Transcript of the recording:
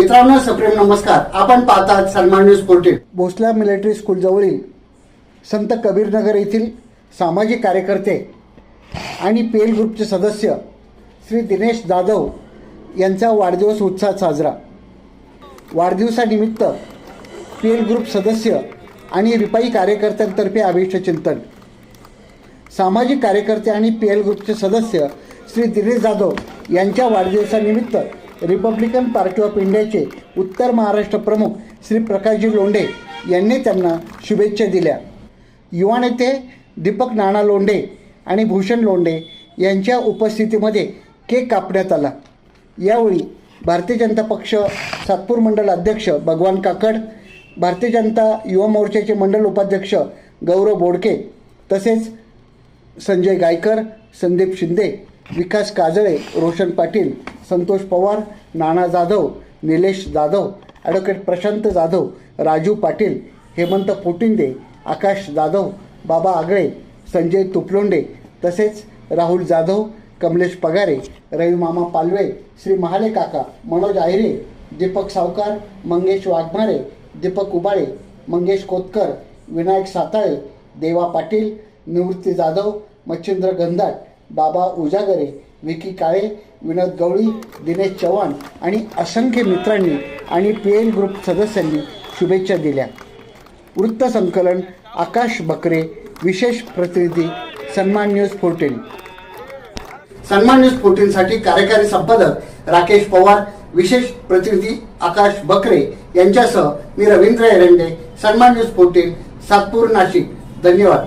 मित्रांनो सप्रेम नमस्कार. आपण पाहतात Sanman news portal Bhosala military school जवळील संत कबीरनगर येथील सामाजिक कार्यकर्ते आणि पी एल ग्रुपचे सदस्य श्री दिनेश जाधव यांचा वाढदिवस उत्साहात साजरा. वाढदिवसानिमित्त पी एल ग्रुप सदस्य आणि रिपाई कार्यकर्त्यांतर्फे अभिष्टचिंतन सामाजिक कार्यकर्ते आणि पी एल ग्रुपचे सदस्य श्री दिनेश जाधव यांच्या वाढदिवसानिमित्त रिपब्लिकन पार्टी ऑफ इंडियाचे उत्तर महाराष्ट्र प्रमुख श्री प्रकाशजी लोंढे यांनी त्यांना शुभेच्छा दिल्या. युवा नेते दीपक नाना लोंढे आणि भूषण लोंढे यांच्या उपस्थितीमध्ये केक कापण्यात आला. यावेळी भारतीय जनता पक्ष सातपूर मंडल अध्यक्ष भगवान काकड भारतीय जनता युवा मोर्चाचे मंडल उपाध्यक्ष गौरव बोडके तसेच संजय गायकर संदीप शिंदे विकास काजळे रोशन पाटील संतोष पवार नाना जाधव निलेश जाधव ॲडव्होकेट प्रशांत जाधव राजू पाटील हेमंत पोटिंदे आकाश जाधव बाबा आगळे संजय तुपलोंडे तसेच राहुल जाधव कमलेश पगारे रविमामा पालवे श्री महाले काका मनोज आहिरे दीपक सावकार मंगेश वाघमारे दीपक उबाळे मंगेश कोतकर विनायक साताळे देवा पाटील निवृत्ती जाधव मच्छिंद्र गंधाट बाबा उजागरे विकी काळे विनोद गवळी दिनेश चव्हाण आणि असंख्य मित्रांनी आणि पी एल ग्रुप सदस्यांनी शुभेच्छा दिल्या. वृत्तसंकलन आकाश बकरे विशेष प्रतिनिधी Sanman news fourteen Sanman news फोर्टीनसाठी कार्यकारी संपादक राकेश पवार विशेष प्रतिनिधी आकाश बकरे यांच्यासह मी रवींद्र एरंडे सन्मान न्यूज फोर्टीन सातपूर नाशिक. धन्यवाद.